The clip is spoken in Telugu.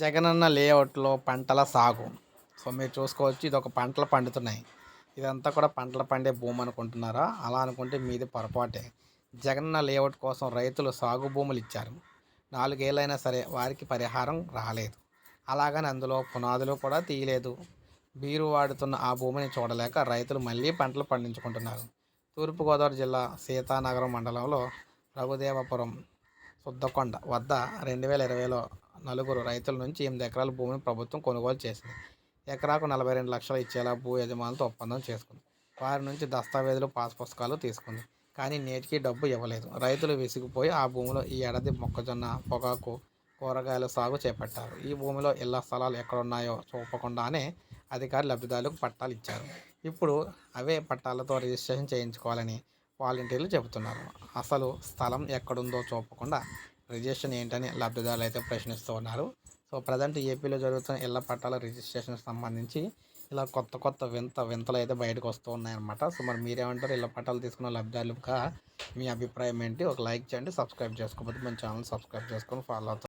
జగనన్న లేఅవుట్లో పంటల సాగు. సో మీరు చూసుకోవచ్చు ఇది ఒక పంటలు పండుతున్నాయి. ఇదంతా కూడా పంటలు పండే భూమి అనుకుంటున్నారా? అలా అనుకుంటే మీది పొరపాటే. జగనన్న లేఅవుట్ కోసం రైతులు సాగు భూములు ఇచ్చారు. నాలుగేళ్ళైనా సరే వారికి పరిహారం రాలేదు. అలాగని అందులో పునాదులు కూడా తీయలేదు. బీరు వాడుతున్న ఆ భూమిని చూడలేక రైతులు మళ్ళీ పంటలు పండించుకుంటున్నారు. తూర్పుగోదావరి జిల్లా సీతానగరం మండలంలో రఘుదేవపురం సుద్దకొండ వద్ద రెండు వేల ఇరవైలో నలుగురు రైతుల నుంచి ఎనిమిది ఎకరాల భూమిని ప్రభుత్వం కొనుగోలు చేసింది. ఎకరాకు నలభై రెండు లక్షలు ఇచ్చేలా భూ యజమానులతో ఒప్పందం చేసుకుంది. వారి నుంచి దస్తావేజులు పాస్ పుస్తకాలు తీసుకుంది. కానీ నేటికి డబ్బు ఇవ్వలేదు. రైతులు విసిగిపోయి ఆ భూమిలో ఈ ఏడాది మొక్కజొన్న పొగాకు కూరగాయల సాగు చేపట్టారు. ఈ భూమిలో ఇళ్ళ స్థలాలు ఎక్కడున్నాయో చూపకుండానే అధికారి లబ్ధిదారులకు పట్టాలు ఇచ్చారు. ఇప్పుడు అవే పట్టాలతో రిజిస్ట్రేషన్ చేయించుకోవాలని వాలంటీర్లు చెబుతున్నారు. అసలు స్థలం ఎక్కడుందో చూపకుండా రిజిస్ట్రేషన్ ఏంటని లబ్ధిదారులు అయితే ప్రశ్నిస్తూ ఉన్నారు. సో ప్రజెంట్ ఏపీలో జరుగుతున్న ఇళ్ళ పట్టాల రిజిస్ట్రేషన్కి సంబంధించి ఇలా కొత్త కొత్త వింత వింతలు అయితే బయటకు వస్తూ ఉన్నాయన్నమాట. సో మరి మీరేమంటారు? ఇళ్ళ పట్టాలు తీసుకున్న లబ్ధిదారులుగా మీ అభిప్రాయం ఏంటి? ఒక లైక్ చేయండి సబ్స్క్రైబ్ చేసుకోకపోతే మన ఛానల్ సబ్స్క్రైబ్ చేసుకొని ఫాలో అవుతారు.